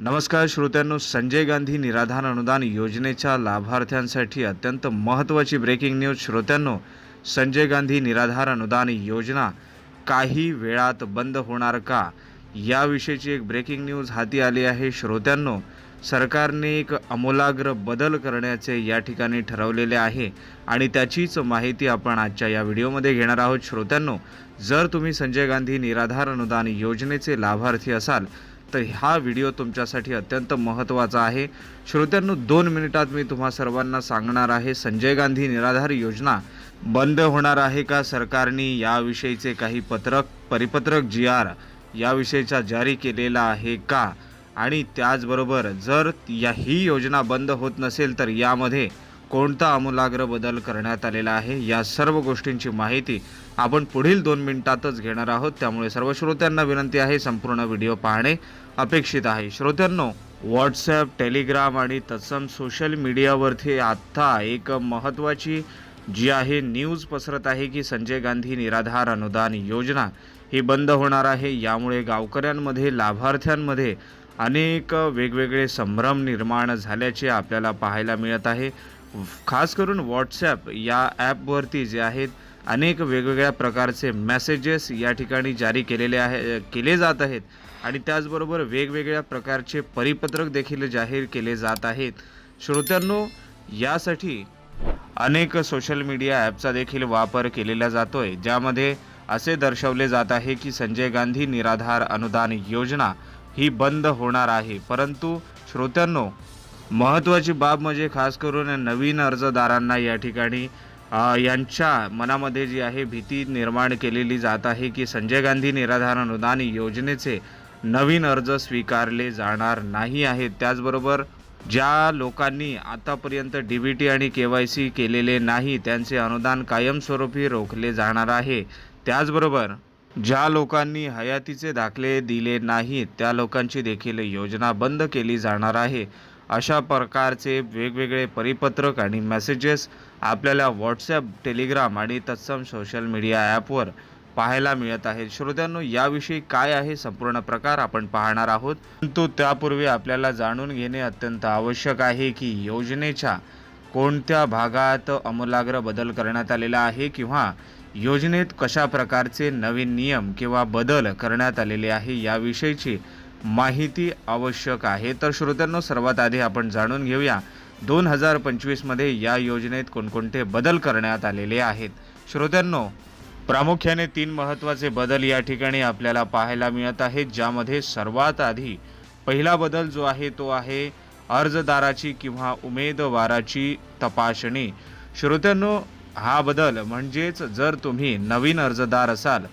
नमस्कार श्रोत्यांनो संजय गांधी निराधार अनुदान योजनेच्या लाभार्थ्यांसाठी अत्यंत महत्त्वाची ब्रेकिंग न्यूज श्रोत्यांनो संजय गांधी निराधार अनुदान योजना काही वेळात बंद होणार का? याविषयीची एक ब्रेकिंग न्यूज हाती आली आहे. श्रोत्यांनो सरकारने एक अमूलाग्र बदल करण्याचे या ठिकाणी ठरवलेले आहे आणि त्याचीच माहिती आपण आजच्या या व्हिडिओमध्ये घेणार आहोत. श्रोत्यांनो जर तुम्ही संजय गांधी निराधार अनुदान योजनेचे लाभार्थी असाल तर हा व्हिडिओ तुमच्यासाठी अत्यंत महत्त्वाचा आहे. श्रोत्यांनो दोन मिनिटात मी तुम्हा सर्वांना सांगणार आहे संजय गांधी निराधार योजना बंद होणार आहे का सरकारने? याविषयीचे काही पत्रक परिपत्रक जी आर याविषयीचा जारी केलेला आहे का? आणि त्याचबरोबर जर या ही योजना बंद होत नसेल तर यामध्ये कोणता आमूलाग्र बदल करण्यात आलेला आहे? या सर्व गोष्टींची माहिती आपण पुढील दोन मिनिटातच घेणार आहोत. त्यामुळे सर्व श्रोत्यांना विनंती आहे संपूर्ण व्हिडिओ पाहणे अपेक्षित आहे. श्रोत्यांनो व्हॉट्सॲप टेलिग्राम आणि तत्सम सोशल मीडियावरती आत्ता एक महत्त्वाची जी आहे न्यूज पसरत आहे की संजय गांधी निराधार अनुदान योजना ही बंद होणार आहे. यामुळे गावकऱ्यांमध्ये लाभार्थ्यांमध्ये अनेक वेगवेगळे संभ्रम निर्माण झाल्याचे आपल्याला पाहायला मिळत आहे. खास करून व्हॉट्सॲप या ॲपवरती जे आहेत अनेक वेगवेगळ्या प्रकारचे मेसेजेस या ठिकाणी जारी केलेले आहे केले जात आहेत. आणि त्याचबरोबर वेगवेगळ्या प्रकारचे परिपत्रक देखील जाहीर केले जात आहेत. श्रोत्यांनो यासाठी अनेक सोशल मीडिया ॲपचा देखील वापर केलेला जातो आहे ज्यामध्ये असे दर्शवले जात आहे की संजय गांधी निराधार अनुदान योजना ही बंद होणार आहे. परंतु श्रोत्यांनो महत्त्वाची बाब म्हणजे खास करून नवीन अर्जदारांना या ठिकाणी यांच्या मनामध्ये जी आहे भीती निर्माण केलेली जात आहे की संजय गांधी निराधार अनुदान योजनेचे नवीन अर्ज स्वीकारले जाणार नाही आहेत. त्याचबरोबर ज्या लोकांनी आतापर्यंत डी बी टी आणि के वाय सी केलेले नाही त्यांचे अनुदान कायमस्वरूपी रोखले जाणार आहे. त्याचबरोबर ज्या लोकांनी हयातीचे दाखले दिले नाहीत त्या लोकांची देखील योजना बंद केली जाणार आहे. अशा प्रकारचे वेगवेगळे परिपत्रक आणि मेसेजेस आपल्याला व्हॉट्सॲप टेलिग्राम आणि तत्सम सोशल मीडिया ॲपवर पाहायला मिळत आहेत. श्रोत्यांनो याविषयी काय आहे संपूर्ण प्रकार आपण पाहणार आहोत. परंतु त्यापूर्वी आपल्याला जाणून घेणे अत्यंत आवश्यक आहे की योजनेच्या कोणत्या भागात अमूलाग्र बदल करण्यात आलेला आहे किंवा योजनेत कशा प्रकारचे नवीन नियम किंवा बदल करण्यात आलेले आहे याविषयीची माहिती आवश्यक आहे. तर श्रोत्यांनो सर्वात आधी आपण जाणून घेऊया दोन हजार पंचवीसमध्ये या योजनेत कोणकोणते बदल करण्यात आलेले आहेत. श्रोत्यांनो प्रामुख्याने तीन महत्त्वाचे बदल या ठिकाणी आपल्याला पाहायला मिळत आहेत ज्यामध्ये सर्वात आधी पहिला बदल जो आहे तो आहे अर्जदाराची किंवा उमेदवाराची तपासणी. श्रोत्यांनो हा बदल म्हणजेच जर तुम्ही नवीन अर्जदार असाल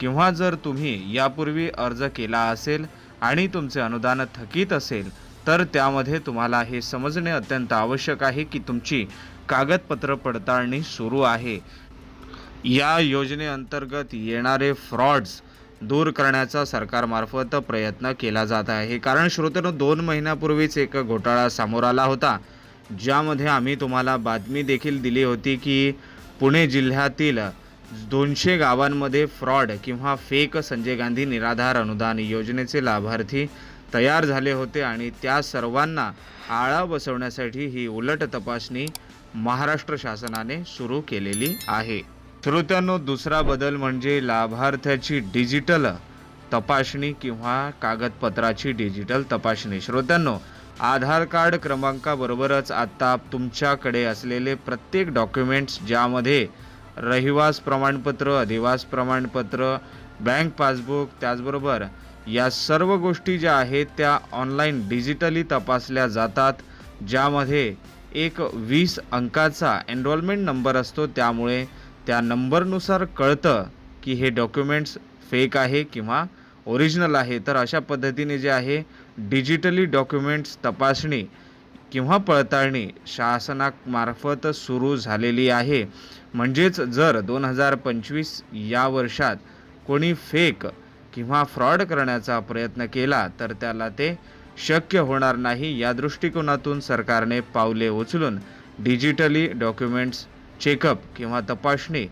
किंवा जर तुम्ही यापूर्वी अर्ज केला असेल आणि तुमचे अनुदान थकीत असेल तर त्यामध्ये तुम्हाला हे समजणे अत्यंत आवश्यक आहे की तुमची कागदपत्र पडताळणी सुरू आहे. या योजनेअंतर्गत येणारे फ्रॉड्स दूर करण्याचा सरकारमार्फत प्रयत्न केला जात आहे. कारण श्रोत्यानं दोन महिन्यापूर्वीच एक घोटाळा समोर आला होता ज्यामध्ये आम्ही तुम्हाला बातमी देखील दिली होती की पुणे जिल्ह्यातील दोनशे गावांमध्ये फ्रॉड किंवा फेक संजय गांधी निराधार अनुदान योजनेचे लाभार्थी तयार झाले होते आणि त्या सर्वांना आळा बसवण्यासाठी ही उलट तपासणी महाराष्ट्र शासनाने सुरू केलेली आहे. श्रोत्यांनो दुसरा बदल म्हणजे लाभार्थ्याची डिजिटल तपासणी किंवा कागदपत्राची डिजिटल तपासणी. श्रोत्यांनो आधार कार्ड क्रमांकाबरोबरच आत्ता तुमच्याकडे असलेले प्रत्येक डॉक्युमेंट्स ज्यामध्ये रहिवास प्रमाणपत्र अधिवास प्रमाणपत्र बँक पासबुक त्याचबरोबर या सर्व गोष्टी ज्या आहेत त्या ऑनलाईन डिजिटली तपासल्या जातात ज्यामध्ये एक वीस अंकाचा एनरोलमेंट नंबर असतो. त्यामुळे त्या नंबरनुसार कळतं की हे डॉक्युमेंट्स फेक आहे किंवा ओरिजिनल आहे. तर अशा पद्धतीने जे आहे डिजिटली डॉक्युमेंट्स तपासणी किंवा पडताळणी शासनामार्फत सुरू झालेली आहे. म्हणजेच जर दोन हजार पंचवीस या वर्षात कोणी फेक किंवा फ्रॉड करण्याचा प्रयत्न केला तर त्याला ते शक्य होणार नाही या दृष्टिकोनातून सरकारने पावले उचलून डिजिटली डॉक्युमेंट्स चेकअप किंवा तपासणी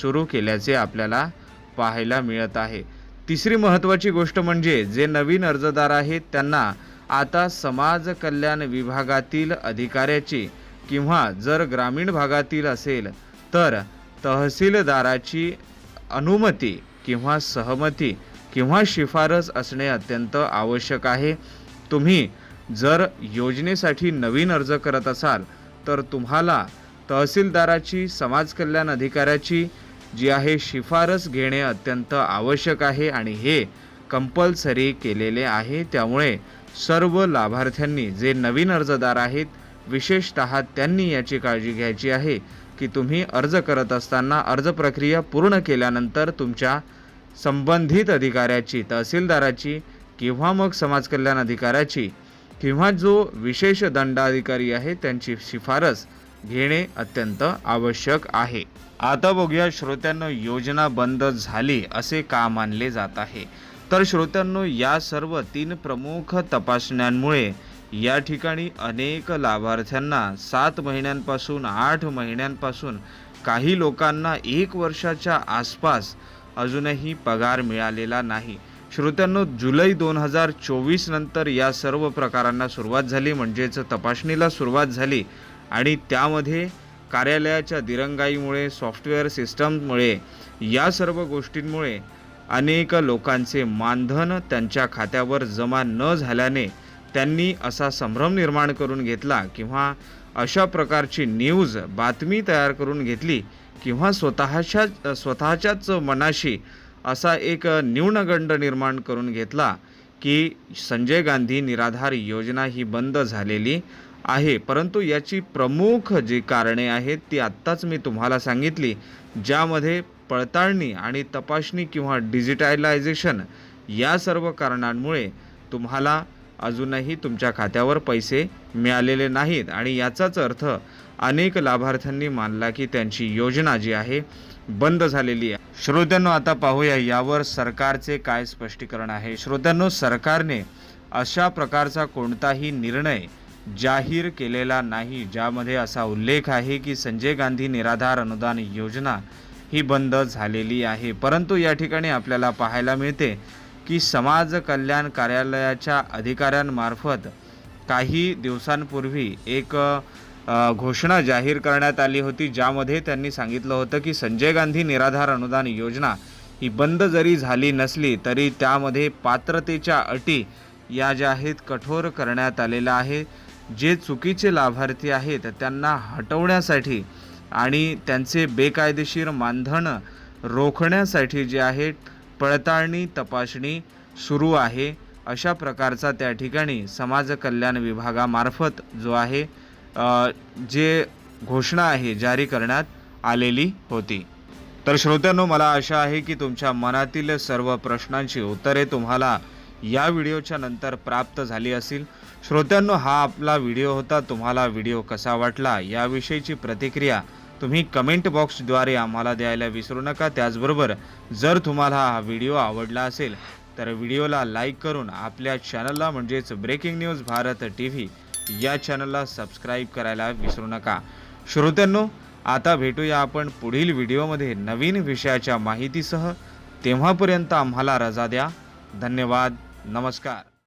सुरू केल्याचे आपल्याला पाहायला मिळत आहे. तिसरी महत्त्वाची गोष्ट म्हणजे जे नवीन अर्जदार आहेत त्यांना आता समाज कल्याण विभागातील अधिकाऱ्याची किंवा जर ग्रामीण भागातील असेल तर तहसीलदाराची अनुमती किंवा सहमती किंवा शिफारस असणे अत्यंत आवश्यक आहे. तुम्ही जर योजनेसाठी नवीन अर्ज करत असाल तर तुम्हाला तहसीलदाराची समाज कल्याण अधिकाऱ्याची जी आहे शिफारस घेणे अत्यंत आवश्यक आहे आणि हे कंपल्सरी केलेले आहे. त्यामुळे सर्व लाभार्थ्यांनी जे नवीन अर्जदार आहेत विशेषत त्यांनी याची काळजी घ्यायची आहे की तुम्ही अर्ज करत असताना अर्ज प्रक्रिया पूर्ण केल्यानंतर तुमच्या संबंधित अधिकाऱ्याची तहसीलदाराची किंवा मग समाज कल्याण अधिकाऱ्याची किंवा जो विशेष दंडाधिकारी आहे त्यांची शिफारस घेणे अत्यंत आवश्यक आहे. आता बघूया श्रोत्यांना योजना बंद झाली असे का मानले जात आहे? तर श्रोत्यांनो या सर्व तीन प्रमुख तपासण्यांमुळे या ठिकाणी अनेक लाभार्थ्यांना सात महिन्यांपासून आठ महिन्यांपासून काही लोकांना एक वर्षाच्या आसपास अजूनही पगार मिळालेला नाही. श्रोत्यांनो जुलै दोन हजार चोवीस नंतर या सर्व प्रकारांना सुरुवात झाली म्हणजेच तपासणीला सुरुवात झाली आणि त्यामध्ये कार्यालयाच्या दिरंगाईमुळे सॉफ्टवेअर सिस्टममुळे या सर्व गोष्टींमुळे अनेक लोकांचे मानधन त्यांच्या खात्यावर जमा न झाल्याने त्यांनी असा संभ्रम निर्माण करून घेतला किंवा अशा प्रकारची न्यूज बातमी तयार करून घेतली किंवा स्वतःच्या स्वतःच्याच मनाशी असा एक न्यूनगंड निर्माण करून घेतला की संजय गांधी निराधार योजना ही बंद झालेली आहे. परंतु याची प्रमुख जी कारणे आहेत ती आत्ताच मी तुम्हाला सांगितली ज्यामध्ये पडताळणी आणि तपासणी किंवा डिजिटलायझेशन या सर्व कारणांमुळे तुम्हाला अजूनही तुमच्या खात्यावर पैसे मिळालेले नाहीत. आणि याचाच अर्थ अनेक लाभार्थ्यांनी मानला की त्यांची योजना जी आहे बंद झालेली आहे. श्रोत्यांनो आता पाहूया यावर सरकारचे काय स्पष्टीकरण आहे. श्रोत्यांनो सरकारने अशा प्रकारचा कोणताही निर्णय जाहीर केलेला नाही ज्यामध्ये असा उल्लेख आहे की संजय गांधी निराधार अनुदान योजना ही बंद झालेली आहे. परंतु या ठिकाणी आपल्याला पाहायला मिळते की समाज कल्याण कार्यालयाच्या अधिकाऱ्यांमार्फत काही दिवसांपूर्वी एक घोषणा जाहीर करण्यात आली होती. ज्यामध्ये त्यांनी सांगितलं होतं की संजय गांधी निराधार अनुदान योजना ही बंद जरी झाली नसली तरी त्यामध्ये पात्रतेच्या अटी या ज्या आहेत कठोर करण्यात आलेल्या आहे जे चुकीचे लाभार्थी आहेत त्यांना हटवण्यासाठी आणि त्यांचे बेकायदेशीर मानधन रोखण्यासाठी जे आहे पडताळणी तपासणी सुरू आहे. अशा प्रकारचा त्या ठिकाणी समाज कल्याण विभागामार्फत जो आहे जे घोषणा आहे जारी करण्यात आलेली होती. तर श्रोत्यांनो मला आशा आहे की तुमच्या मनातील सर्व प्रश्नांची उत्तरे तुम्हाला या व्हिडिओच्या नंतर प्राप्त झाली असेल. श्रोत्यांनो हा आपला व्हिडिओ होता. तुम्हाला व्हिडिओ कसा वाटला याविषयीची प्रतिक्रिया तुम्ही कमेंट बॉक्सद्वारे आम्हाला द्यायला विसरू नका. त्याचबरोबर जर तुम्हाला हा व्हिडिओ आवडला असेल तर व्हिडिओला लाईक करून आपल्या चॅनलला म्हणजेच breaking news Bharat T V या चॅनलला सबस्क्राईब करायला विसरू नका. श्रोत्यांनो आता भेटूया आपण पुढील व्हिडिओमध्ये नवीन विषयाच्या माहितीसह. तेव्हापर्यंत आम्हाला रजा द्या. धन्यवाद. नमस्कार.